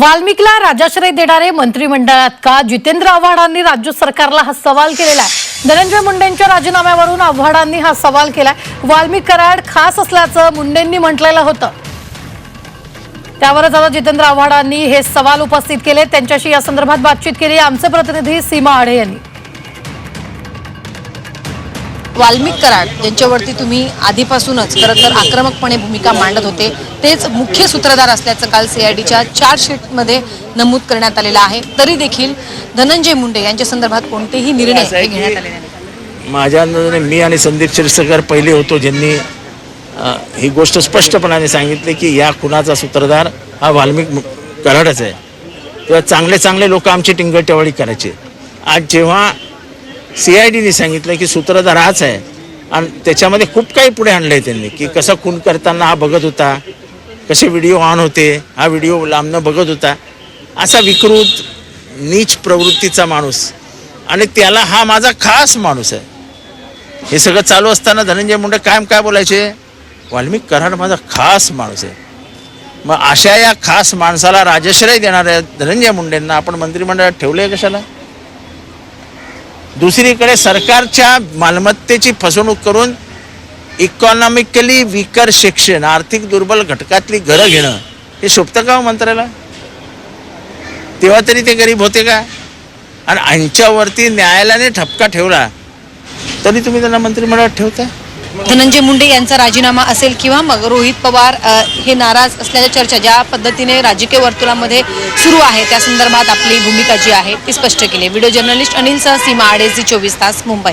वाल्मिकला राजाश्रय देणारे मंत्रिमंडळात का? जितेंद्र आव्हाडांनी राज्य सरकारला हा सवाल केलेला आहे. धनंजय मुंडेंच्या राजीनाम्यावरून आव्हाडांनी हा सवाल केलाय. वाल्मिक कराड खास असल्याचं मुंडेंनी म्हटलेलं होतं. त्यावरच आता जितेंद्र आव्हाडांनी हे सवाल उपस्थित केले. त्यांच्याशी या संदर्भात बातचीत केली. आमचे प्रतिनिधी सीमा आढे यांनी. वाल्मिक कराड ज्यांच्यावरती तुम्ही आधीपासूनच खरं तर आक्रमकपणे भूमिका मांडत होते तेच मुख्य सूत्रधार असल्याचं काल सीआयडीच्या चार्जशीटमध्ये नमूद करण्यात आलेलं आहे. तरी देखील धनंजय मुंडे यांच्या संदर्भात कोणतेही निर्णय घेण्यात नाहीत. माझ्या अंदाजाने मी आणि संदीप क्षीरसागर पहिले होतो ज्यांनी ही गोष्ट स्पष्टपणाने सांगितली की या खुनाचा सूत्रधार हा वाल्मिक कराडच आहे. तेव्हा चांगले चांगले लोक आमची टिंगलटेवाडी करायचे. आज जेव्हा सी आय डीने सांगितलं की सूत्रधार हाच आहे. आणि त्याच्यामध्ये खूप काही पुढे आणलं आहे त्यांनी की कसं खून करताना हा बघत होता कसे व्हिडिओ ऑन होते हा व्हिडिओ लांबनं बघत होता. असा विकृत नीच प्रवृत्तीचा माणूस. आणि त्याला हा माझा खास माणूस आहे. हे सगळं चालू असताना धनंजय मुंडे कायम काय बोलायचे? वाल्मिक कराड माझा खास माणूस आहे. मग अशा या खास माणसाला राजश्रय देणाऱ्या धनंजय मुंडेंना आपण मंत्रिमंडळात ठेवलंय कशाला? दुसरीकडे सरकारच्या मालमत्तेची फसवणूक करून इकॉनॉमिकली विकर सेक्शन आर्थिक दुर्बल घटकातली घरं घेणं हे शोभतं का हो मंत्र्याला? तेव्हा तरी ते गरीब होते का? आणि यांच्यावरती न्यायालयाने ठपका ठेवला तरी तुम्ही त्यांना मंत्रिमंडळात ठेवता? धनंजय मुंडे यांचा राजीनामा असेल किंवा मग रोहित पवार हे नाराज असल्याच्या चर्चा ज्या पद्धतीने राजकीय वर्तुळामध्ये सुरू आहे त्या संदर्भात आपली भूमिका जी आहे ती स्पष्ट केली. व्हिडिओ जर्नलिस्ट अनिल सह सीमा आडेसी चोवीस तास मुंबई.